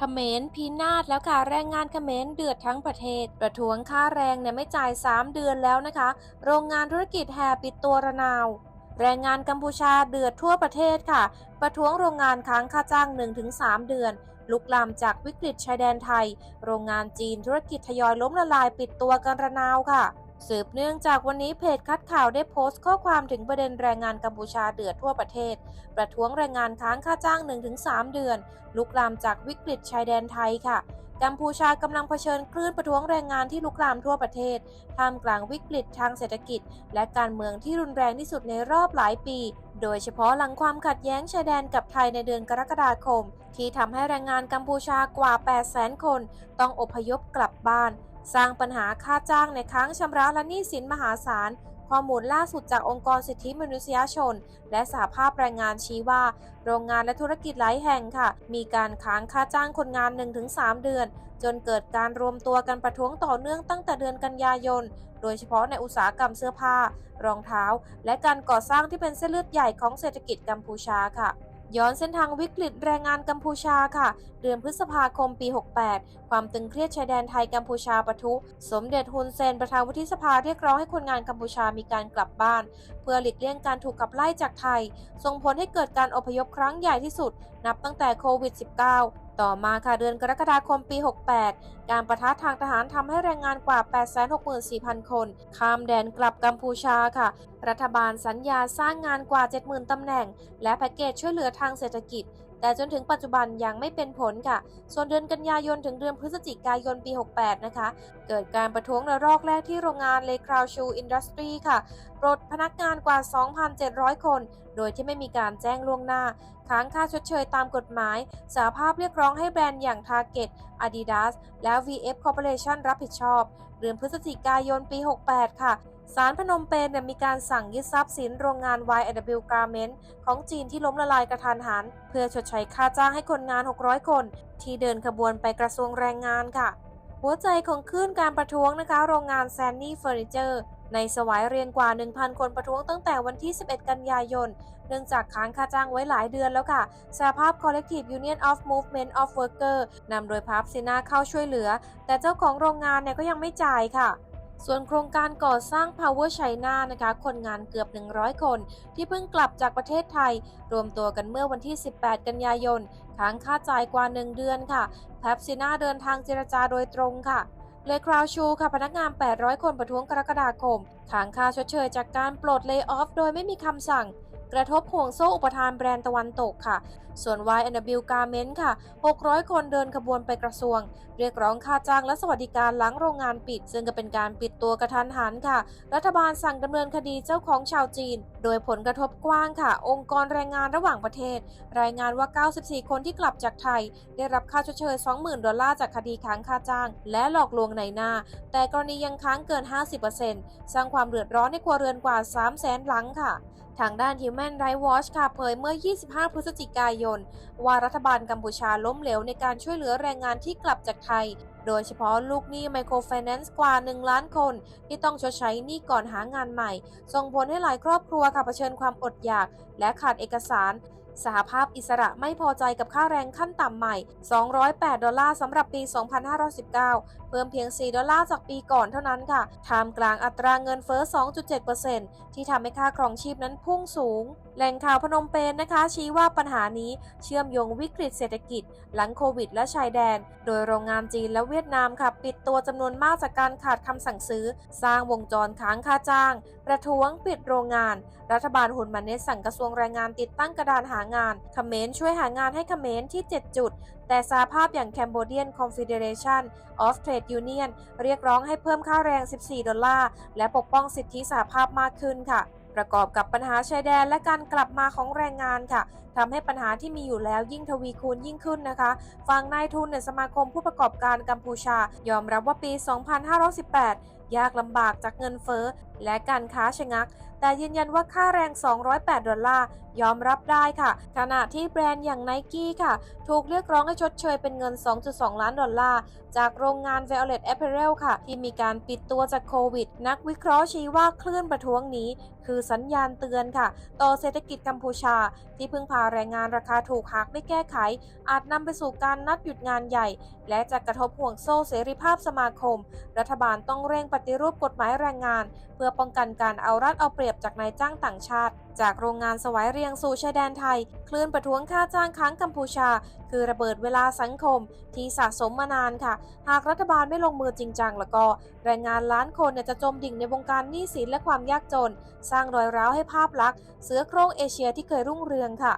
เขมรพินาศแล้วค่ะแรงงานเขมรเดือดทั้งประเทศ ประท้วงค่าแรงเนี่ยไม่จ่าย 3 เดือนแล้วนะคะ โรงงานธุรกิจแห่ปิดตัวระนาว แรงงานกัมพูชาเดือดทั่วประเทศค่ะ ประท้วงโรงงานค้างค่าจ้าง 1-3 เดือน ลุกลามจากวิกฤตชายแดนไทย โรงงานจีนธุรกิจทยอยล้มละลายปิดตัวกันระนาวค่ะ สืบเนื่องจากวันนี้เพจคัดข่าวได้โพสต์ข้อความถึงประเด็นแรงงานกัมพูชาเดือดทั่วประเทศ ประท้วงแรงงานค้างค่าจ้าง 1-3 เดือน ลุกลามจากวิกฤตชายแดนไทยค่ะ กัมพูชากำลังเผชิญคลื่นประท้วงแรงงานที่ลุกลามทั่วประเทศ ท่ามกลางวิกฤตทางเศรษฐกิจ และการเมืองที่รุนแรงที่สุดในรอบหลายปี โดยเฉพาะหลังความขัดแย้งชายแดนกับไทยในเดือนกรกฎาคม ที่ทำให้แรงงานกัมพูชากว่า 800,000 คน ต้องอพยพกลับบ้าน สร้างปัญหาค่าจ้างในค้างชำระและหนี้สินมหาศาล ข้อมูลล่าสุดจากองค์กรสิทธิมนุษยชน และสหภาพแรงงานชี้ว่า โรงงานและธุรกิจหลายแห่งค่ะ มีการค้างค่าจ้างคนงาน 1-3 เดือน จนเกิดการรวมตัวกันประท้วงต่อเนื่องตั้งแต่เดือนกันยายน โดยเฉพาะในอุตสาหกรรมเสื้อผ้า รองเท้า และการก่อสร้างที่เป็นเส้นเลือดใหญ่ของเศรษฐกิจกัมพูชาค่ะ ย้อนเส้นทางวิกฤตแรงงานกัมพูชาค่ะ เดือนพฤษภาคมปี 68 ความตึงเครียดชายแดนไทยกัมพูชาปะทุ สมเด็จฮุนเซนประธานวุฒิสภาเรียกร้องให้คนงานกัมพูชามีการกลับบ้าน เพื่อหลีกเลี่ยงการถูกขับไล่จากไทย ส่งผลให้เกิดการอพยพครั้งใหญ่ที่สุด นับตั้งแต่โควิด -19 ต่อมาค่ะเดือนกรกฎาคมปี 68 การประทะทางทหารทำให้แรงงานกว่า 864,000 คน ข้ามแดนกลับกัมพูชาค่ะ รัฐบาลสัญญาสร้างงานกว่า 70,000ตำแหน่ง และแพ็กเกจช่วยเหลือทางเศรษฐกิจ แต่จนถึงปัจจุบันยังไม่เป็นผลค่ะ ส่วนเดือนกันยายนถึงเดือนพฤศจิกายนปี 68 นะคะ เกิดการประท้วงระลอกแรกที่โรงงานเลคราวชูอินดัสทรีค่ะ ปลดพนักงานกว่า 2,700 คน โดยที่ไม่มีการแจ้งล่วงหน้า ค้างค่าชดเชยตามกฎหมาย สาภาพเรียกร้องให้แบรนด์อย่าง Target Adidas และ VF Corporation รับผิดชอบ เดือนพฤศจิกายนปี 68 ค่ะ ศาลพนมเปญเนี่ยมีการสั่งยึดทรัพย์สินโรงงาน YW Garment ของจีนที่ล้มละลายกระทันหัน เพื่อชดใช้ค่าจ้างให้คนงาน 600 คน ที่เดินขบวนไปกระทรวงแรงงานค่ะ หัวใจของคลื่นการประท้วงนะคะ โรงงานแซนนี่เฟอร์นิเจอร์ในสวายเรียนกว่า 1,000 คนประท้วงตั้งแต่วันที่ 11 กันยายน เนื่องจากค้างค่าจ้างไว้หลายเดือนแล้วค่ะสหภาพ Collective Union of Movement of Worker นำโดยพับซินาเข้าช่วยเหลือ แต่เจ้าของโรงงานเนี่ยก็ยังไม่จ่ายค่ะ ส่วนโครงการก่อสร้าง Power China นะคะ คนงานเกือบ 100 คน ที่เพิ่งกลับจากประเทศไทย รวมตัวกันเมื่อวันที่ 18 กันยายนค้างค่าจ่ายกว่า 1 เดือนค่ะแพปซีนาเดินทางเจรจาโดยตรงค่ะเลยคราวชูค่ะพนักงาน 800 คนประท้วงกรกฎาคมค้างค่าชดเชยจากการปลดเลย์ออฟ โดยไม่มีคำสั่ง กระทบห่วงโซ่อุปทานแบรนด์ตะวันตกค่ะ ส่วน Y&W Garment ค่ะ 600 คนเดินขบวนไปกระทรวง เรียกร้องค่าจ้างและสวัสดิการหลังโรงงานปิด ซึ่งก็เป็นการปิดตัวกระทันหันค่ะ รัฐบาลสั่งดำเนินคดีเจ้าของชาวจีน โดยผลกระทบกว้างค่ะ องค์กรแรงงานระหว่างประเทศ รายงานว่า 94 คนที่กลับจากไทย ได้รับค่าชดเชย 20,000 ดอลลาร์จากคดีค้างค่าจ้าง และหลอกลวงในหน้า แต่กรณียังค้างเกิน 50%สร้างความเดือดร้อนในครัวเรือนกว่า 300,000หลังค่ะ ทางด้าน Human Rights Watch ค่ะเผยเมื่อ 25 พฤศจิกายน ว่ารัฐบาลกัมพูชาล้มเหลวในการช่วยเหลือแรงงานที่กลับจากไทย โดยเฉพาะลูกหนี้ไมโครไฟแนนซ์กว่า 1 ล้านคน ที่ต้องชดใช้หนี้ก่อนหางานใหม่ ส่งผลให้หลายครอบครัวค่ะเผชิญความอดอยาก และขาดเอกสาร สหภาพอิสระไม่พอใจกับค่าแรงขั้นต่ำใหม่ 208 ดอลลาร์สำหรับปี 2519 เพิ่มเพียง 4 ดอลลาร์จากปีก่อนเท่านั้นค่ะท่ามกลางอัตราเงินเฟ้อ 2.7%ที่ทำให้ค่าครองชีพนั้นพุ่งสูง แหล่งข่าวพนมเปญนนะคะ ชี้ว่าปัญหานี้เชื่อมโยงวิกฤตเศรษฐกิจ หลังโควิดและชายแดน โดยโรงงานจีนและเวียดนามค่ะ ปิดตัวจำนวนมากจากการขาดคำสั่งซื้อ สร้างวงจรค้างค่าจ้าง ประท้วงปิดโรงงาน รัฐบาลหุนมันเนสสั่งกระทรวงแรงงานติดตั้งกระดานหางานเขมรช่วยหางานให้เขมรที่ 7 จุด แต่สาภาพอย่าง Cambodian Confederation of Trade Union เรียกร้องให้เพิ่มค่าแรง 14 ดอลลาร์ และปกป้องสิทธิสาภาพมากขึ้นค่ะประกอบกับปัญหาชายแดนและการกลับมาของแรงงานค่ะทำให้ปัญหาที่มีอยู่แล้วยิ่งทวีคูณยิ่งขึ้นนะคะฝั่งนายทุนในสมาคมผู้ประกอบการกัมพูชา ยอมรับว่าปี 2518 ยากลำบากจากเงินเฟ้อและการค้าชะงัก แต่ยืนยันว่าค่าแรง 208 ดอลลาร์ ยอมรับได้ค่ะ ขณะที่แบรนด์อย่างไนกี้ค่ะ ถูกเรียกร้องให้ชดเชยเป็นเงิน 2.2 ล้านดอลลาร์ จากโรงงาน Violet Apparel ค่ะ ที่มีการปิดตัวจากโควิด นักวิเคราะห์ชี้ว่าคลื่นประท้วงนี้ คือสัญญาณเตือนค่ะ ต่อเศรษฐกิจกัมพูชา ที่พึ่งพาแรงงานราคาถูกหากไม่แก้ไข อาจนำไปสู่การนัดหยุดงานใหญ่ และจะกระทบห่วงโซ่เสรีภาพสมาคม รัฐบาลต้องเร่งปฏิรูปกฎหมายแรงงาน เพื่อป้องกันการเอารัดเอาเปรียบจากนายจ้างต่างชาติ จากโรงงานสวายเรียงสู่ชายแดนไทย คลื่นประท้วงค่าจ้างค้างกัมพูชา คือระเบิดเวลาสังคม ที่สะสมมานานค่ะ หากรัฐบาลไม่ลงมือจริงจังแล้วก็แรงงานล้านคนเนี่ยจะจมดิ่งในวงการหนี้สินและความยากจน สร้างรอยร้าวให้ภาพลักษณ์เสือโคร่งเอเชียที่เคยรุ่งเรืองค่ะ